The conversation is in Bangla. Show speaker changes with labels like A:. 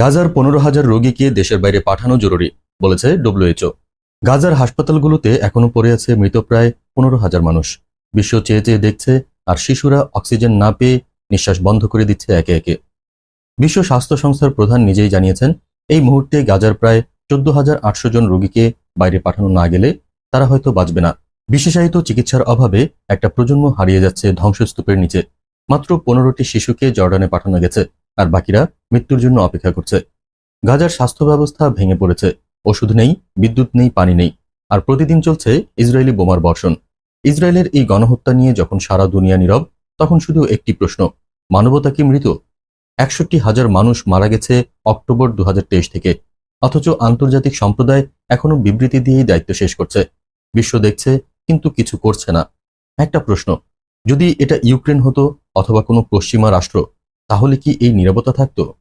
A: গাজার পনেরো হাজার রোগীকে দেশের বাইরে পাঠানো জরুরি, বলেছে ডব্লিউএইচও গাজার হাসপাতালগুলোতে এখনও পড়ে আছে মৃতপ্রায় পনেরো হাজার মানুষ। বিশ্ব চেয়ে চেয়ে দেখছে, আর শিশুরা অক্সিজেন না পেয়ে নিঃশ্বাস বন্ধ করে দিচ্ছে একে একে। বিশ্ব স্বাস্থ্য সংস্থার প্রধান নিজেই জানিয়েছেন, এই মুহূর্তে গাজার প্রায় চোদ্দ হাজার আটশো জন রোগীকে বাইরে পাঠানো না গেলে তারা হয়তো বাঁচবে না। বিশেষায়িত চিকিৎসার অভাবে একটা প্রজন্ম হারিয়ে যাচ্ছে ধ্বংসস্তূপের নিচে। মাত্র পনেরোটি শিশুকে জর্ডানে পাঠানো গেছে। আর বাকিরা মৃত্যুর জন্য অপেক্ষা করছে। গাজার স্বাস্থ্য ব্যবস্থা ভেঙে পড়েছে। ওষুধ নেই, বিদ্যুৎ নেই, পানি নেই। আর প্রতিদিন চলছে ইসরায়েলি বোমার বর্ষণ। ইসরায়েলের এই গণহত্যা নিয়ে যখন সারা দুনিয়া নীরব, তখন শুধু একটি প্রশ্ন, মানবতা কি মৃত? একষট্টি হাজার মানুষ মারা গেছে অক্টোবর দু হাজার তেইশ থেকে। অথচ আন্তর্জাতিক সম্প্রদায় এখনও বিবৃতি দিয়েই দায়িত্ব শেষ করছে। বিশ্ব দেখছে, কিন্তু কিছু করছে না। একটা প্রশ্ন, যদি এটা ইউক্রেন হতো অথবা কোনো পশ্চিমা রাষ্ট্র তাহলে কি এই নীরবতা থাকতো?